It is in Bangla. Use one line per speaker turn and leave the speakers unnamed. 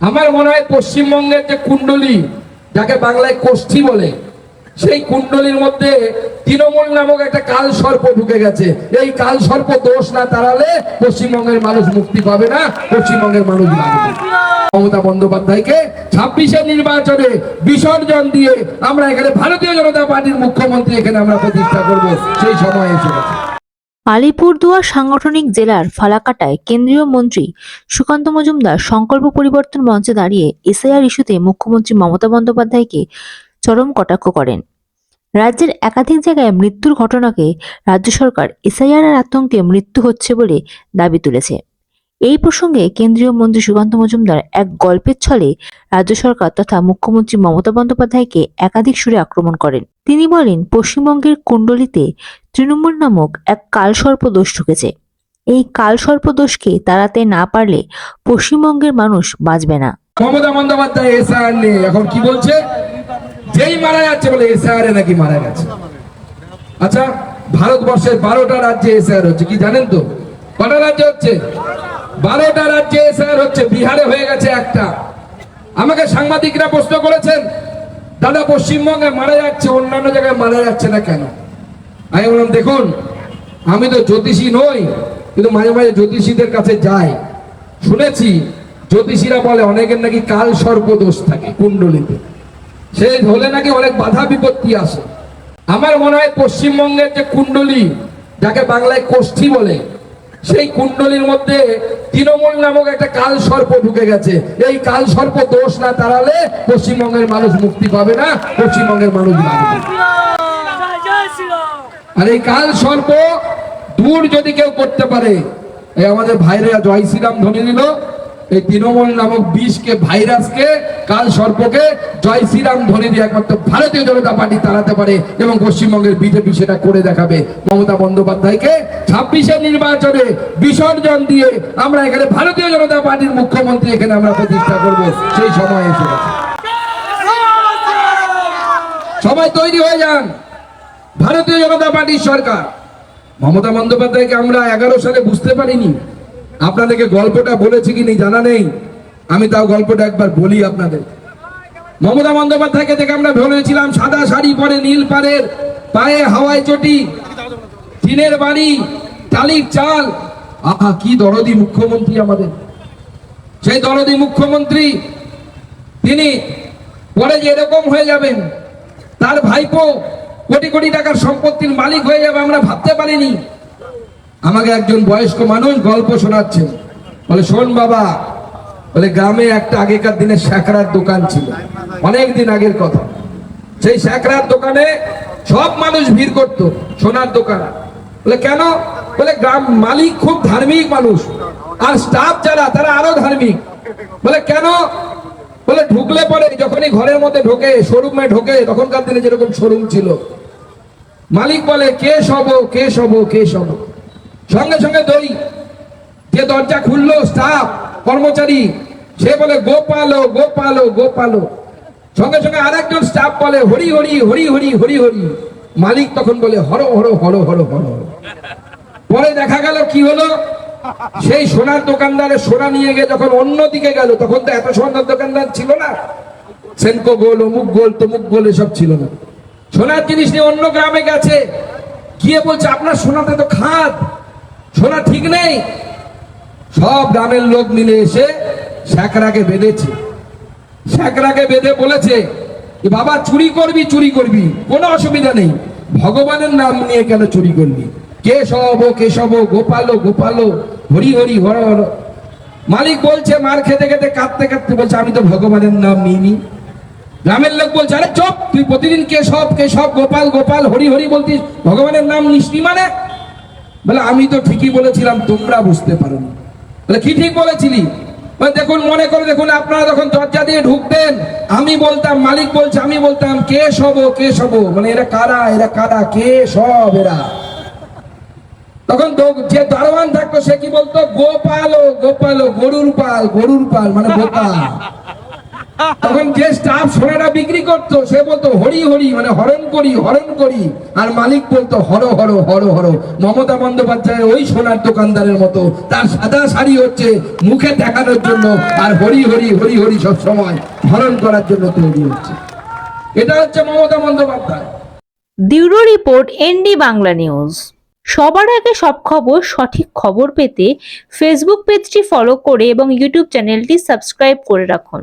আমার মনে হয় পশ্চিমবঙ্গের যে কুণ্ডলী, যাকে বাংলায় কোষ্ঠী বলে, সেই কুণ্ডলীর মধ্যে তৃণমূল নামক একটা কাল সর্প ঢুকে গেছে। এই কাল সর্প দোষ না তাড়ালে পশ্চিমবঙ্গের মানুষ মুক্তি পাবে না, পশ্চিমবঙ্গের মানুষ মমতা বন্দ্যোপাধ্যায়কে ছাব্বিশের নির্বাচনে বিসর্জন দিয়ে আমরা এখানে ভারতীয় জনতা পার্টির মুখ্যমন্ত্রী এখানে আমরা প্রতিষ্ঠা করব, সেই সময় এসে গেছে।
আলিপুরদুয়ার সাংগঠনিক জেলার ফালাকাটায় কেন্দ্রীয় মন্ত্রী সুকান্ত মজুমদার সংকল্প পরিবর্তন মঞ্চে দাঁড়িয়ে এসআইআর ইস্যুতে মুখ্যমন্ত্রী মমতা বন্দ্যোপাধ্যায়কে চরম কটাক্ষ করেন। রাজ্যের একাধিক জায়গায় মৃত্যুর ঘটনাকে রাজ্য সরকার এসআইআর এর আতঙ্কে মৃত্যু হচ্ছে বলে দাবি তুলেছে। এই প্রসঙ্গে কেন্দ্রীয় মন্ত্রী সুকান্ত মজুমদার এক গল্পের ছলে রাজ্য সরকার তথা মুখ্যমন্ত্রী মমতা বন্দ্যোপাধ্যায়কে একাধিক সুরে আক্রমণ করেন। তিনি বলেন, পশ্চিমবঙ্গের কুণ্ডলিতে তৃণমূল নামক এক কালসর্প দোষ ঢুকেছে। এই কালসর্প দোষকে তাড়াতে না পারলে পশ্চিমবঙ্গের মানুষ বাঁচবে না।
মমতা বন্দ্যোপাধ্যায় এসআর নিয়ে এখন কি বলছে? যেই মারা যাচ্ছে বলে এসআর এ নাকি মারা গেছে। আচ্ছা ভারতবর্ষের বারোটা রাজ্যে এসআর হচ্ছে, কি জানেন তো? কটা রাজ্যে হচ্ছে? বারোটা রাজ্যে এসআর হচ্ছে, বিহারে হয়ে গেছে একটা। আমাকে সাংবাদিকরা প্রশ্ন করেছেন, দাদা পশ্চিমবঙ্গে মারা যাচ্ছে, অন্যান্য জায়গায় মারা যাচ্ছে না কেন? আমি বললাম, দেখুন, আমি তো জ্যোতিষী নই, কিন্তু মাঝে মাঝে জ্যোতিষীদের কাছে যাই। শুনেছি, জ্যোতিষীরা বলে অনেকের নাকি কাল সর্প দোষ থাকে কুণ্ডলিতে। সে হলে নাকি অনেক বাধা বিপত্তি আসে। আমার মনে হয় পশ্চিমবঙ্গের যে কুণ্ডলী, যাকে বাংলায় কোষ্ঠী বলে, সেই কুণ্ডলীর মধ্যে তৃণমূল নামক একটা কাল সর্প ঢুকে গেছে। এই কাল সর্প দোষ না তাড়ালে পশ্চিমবঙ্গের মানুষ মুক্তি পাবে না, পশ্চিমবঙ্গের মানুষ বাঁচবে আর এই কাল সর্প দূর যদি কেউ করতে পারে, এই আমাদের ভাইরা জয় শ্রীরাম ধ্বনি দিল এই তৃণমূল নামক বিষকে, ভাইরাসকে, কাল সর্পকে জয় শ্রীরাম ধ্বনি দিয়ে একমাত্র ভারতীয় জনতা পার্টি তাড়াতে পারে এবং পশ্চিমবঙ্গের বিজেপি সেটা করে দেখাবে। মমতা বন্দ্যোপাধ্যায়কে ছাব্বিশের নির্বাচনে বিসর্জন দিয়ে আমরা এখানে ভারতীয় জনতা পার্টির মুখ্যমন্ত্রী এখানে আমরা প্রতিষ্ঠা করব। সেই সময় এসে সবাই তৈরি হয়ে যান। ভারতীয় জনতা পার্টির সরকার। মমতা বন্দ্যোপাধ্যায়কে আমরা এগারো সালে বুঝতে পারিনি। আপনাদেরকে গল্পটা বলেছি কি জানা নেই। আমি তাও গল্পটা একবার বলি আপনাদের। মমতা বন্দ্যোপাধ্যায়কে দেখে আমরা ভেবেছিলাম সাদা শাড়ি পরে নীল পাড়ের পায়ে হাওয়ায় চটি, টিনের বাড়ি, টালির চাল। আহা, কি দরদি মুখ্যমন্ত্রী আমাদের। সেই দরদি মুখ্যমন্ত্রী, তিনি পরে যে এরকম হয়ে যাবেন, তার ভাইপো কোটি কোটি টাকার সম্পত্তির মালিক হয়ে যাবে আমরা ভাবতে পারিনি। আমাকে একজন বয়স্ক মানুষ গল্প শোনাচ্ছেন। বলে, শোন বাবা। বলে, গ্রামে একটা আগেকার দিনে স্যাকরার দোকান ছিল। অনেক দিন আগের কথা। সেই স্যাকরার দোকানে সব মানুষ ভিড় করতো, সোনার দোকান। বলে, কেন? বলে, গ্রাম মালিক খুব ধার্মিক মানুষ। আর স্টাফ যারা, তারা আরও ধার্মিক। বলে, কেন? বলে, ঢুকলে পরে যখনই ঘরের মধ্যে ঢোকে শোরুমে ঢোকে, তখনকার দিনে যেরকম শোরুম ছিল মালিক বলে, কে সব কে সব কে সব? সঙ্গে সঙ্গে দই। যে দরজা খুললো, স্টাফ, কর্মচারী, সে বলে, গোপালো গোপালো গোপালো। সঙ্গে সঙ্গে আরেকজন স্টাফ বলে, হরি হরি হরি হরি হরি হরি। মালিক তখন বলে, হর হর হর হর হর। পরে দেখা গেল, কি হলো? সেই সোনার দোকানদারে সোনা নিয়ে গিয়ে যখন অন্য দিকে গেল, তখন তো এত সোনার দোকানদার ছিল না। সেনকো গোল, অমুক গোল, তমুক গোল, এসব ছিল না। সোনার জিনিস নিয়ে অন্য গ্রামে গেছে। গিয়ে বলছে, আপনার সোনাতে তো খাদ। সোনা ঠিক নেই। সব গ্রামের লোক মিলে এসে শ্যাকরাকে বেঁধেছে। শ্যাকরাকে বেঁধে বলেছে যে, বাবা, চুরি করবি চুরি করবি, কোনো অসুবিধা নেই। ভগবানের নাম নিয়ে কেন চুরি করবি? কেশব কেশব, গোপালো গোপালো, হরি হরি, হর হর। মালিক বলছে, মার খেতে খেতে কাঁদতে কাঁদতে বলছে, আমি তো ভগবানের নাম নিইনি। গ্রামের লোক বলছে, আরে চপ, তুই প্রতিদিন কেশব কেশব গোপাল গোপাল, হরি হরি বলতিস, ভগবানের নাম নিসনি মানে? বলে, আমি তো ঠিকই বলেছিলাম, তোমরা বুঝতে পারোনি। বলে, কি ঠিক বলেছিলি? দেখুন, মনে করে দেখুন, আপনারা যখন দরজা দিয়ে ঢুকতেন, আমি বলতাম, মালিক বলছে, আমি বলতাম, কে সব কে সব মানে এরা কারা এরা কারা, কে সব এরা? তখন যে দারোয়ান থাকতো, সে কি বলতো? গোপাল গোপাল গরুর পাল গরুর পাল মানে বোকা তখন যে স্টাফ সোনারা বিক্রি করতো, সে বলতো, হরি হরি মানে হরণ করি হরণ করি। আর মালিক বলতো, হর হর হর হর। মমতা বন্দ্যোপাধ্যায়ের ওই সোনার দোকানদারের মতো, তার সাদা শাড়ি হচ্ছে মুখে দেখানোর জন্য, আর হরি হরি হরি হরি সব সময় হরণ করার জন্য তৈরি হচ্ছে। এটা হচ্ছে Mamata Bandyopadhyay.
Bureau report, ND Bangla news. সবার আগে সব খবর, সঠিক খবর পেতে ফেসবুক পেজটি ফলো করে এবং ইউটিউব চ্যানেলটি সাবস্ক্রাইব করে রাখুন।